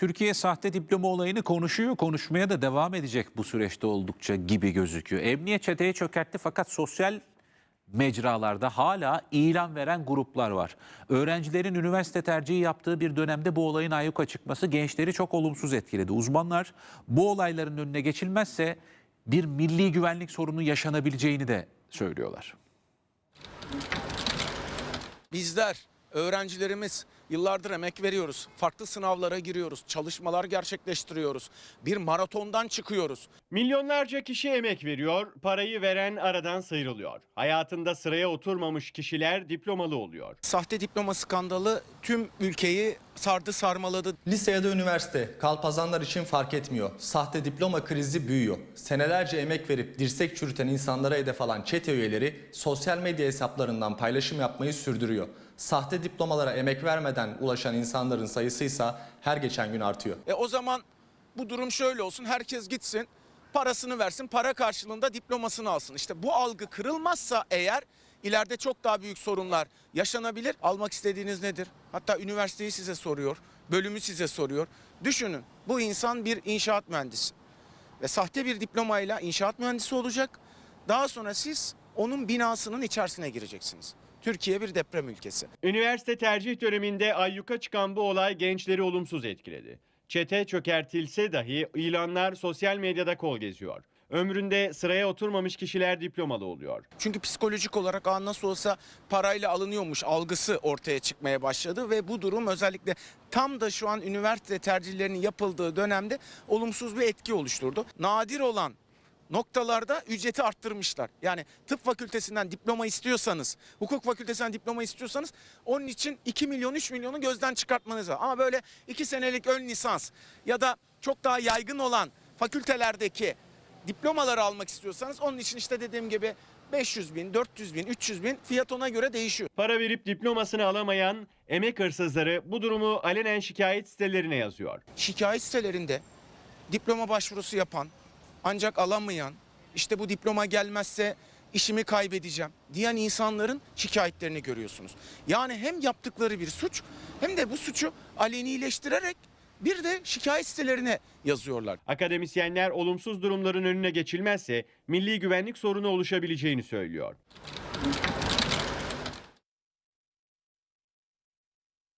Türkiye sahte diploma olayını konuşuyor, konuşmaya da devam edecek bu süreçte oldukça gibi gözüküyor. Emniyet çeteyi çökertti fakat sosyal mecralarda hala ilan veren gruplar var. Öğrencilerin üniversite tercihi yaptığı bir dönemde bu olayın ayyuka çıkması gençleri çok olumsuz etkiledi. Uzmanlar bu olayların önüne geçilmezse bir milli güvenlik sorunu yaşanabileceğini de söylüyorlar. Bizler, öğrencilerimiz yıllardır emek veriyoruz. Farklı sınavlara giriyoruz, çalışmalar gerçekleştiriyoruz. Bir maratondan çıkıyoruz. Milyonlarca kişi emek veriyor, parayı veren aradan sıyrılıyor. Hayatında sıraya oturmamış kişiler diplomalı oluyor. Sahte diploma skandalı tüm ülkeyi sardı sarmaladı. Lise ya da üniversite, kalpazanlar için fark etmiyor. Sahte diploma krizi büyüyor. Senelerce emek verip dirsek çürüten insanlara hedef alan çete üyeleri sosyal medya hesaplarından paylaşım yapmayı sürdürüyor. Sahte diplomalara emek vermeden ulaşan insanların sayısı ise her geçen gün artıyor. E o zaman bu durum şöyle olsun. Herkes gitsin, parasını versin, para karşılığında diplomasını alsın. İşte bu algı kırılmazsa eğer ileride çok daha büyük sorunlar yaşanabilir. Almak istediğiniz nedir? Hatta üniversiteyi size soruyor, bölümü size soruyor. Düşünün bu insan bir inşaat mühendisi ve sahte bir diplomayla inşaat mühendisi olacak. Daha sonra siz onun binasının içerisine gireceksiniz. Türkiye bir deprem ülkesi. Üniversite tercih döneminde ayyuka çıkan bu olay gençleri olumsuz etkiledi. Çete çökertilse dahi ilanlar sosyal medyada kol geziyor. Ömründe sıraya oturmamış kişiler diplomalı oluyor. Çünkü psikolojik olarak Aa, nasıl olsa parayla alınıyormuş algısı ortaya çıkmaya başladı ve bu durum özellikle tam da şu an üniversite tercihlerinin yapıldığı dönemde olumsuz bir etki oluşturdu. Nadir olan noktalarda ücreti arttırmışlar. Yani tıp fakültesinden diploma istiyorsanız, hukuk fakültesinden diploma istiyorsanız onun için 2 milyon 3 milyonu gözden çıkartmanız lazım. Ama böyle 2 senelik ön lisans ya da çok daha yaygın olan fakültelerdeki diplomaları almak istiyorsanız onun için işte dediğim gibi 500 bin, 400 bin, 300 bin fiyat ona göre değişiyor. Para verip diplomasını alamayan emek hırsızları bu durumu alenen şikayet sitelerine yazıyor. Şikayet sitelerinde diploma başvurusu yapan ancak alamayan işte bu diploma gelmezse işimi kaybedeceğim diyen insanların şikayetlerini görüyorsunuz. Yani hem yaptıkları bir suç hem de bu suçu alenileştirerek bir de şikayet sitelerine yazıyorlar. Akademisyenler olumsuz durumların önüne geçilmezse milli güvenlik sorunu oluşabileceğini söylüyor.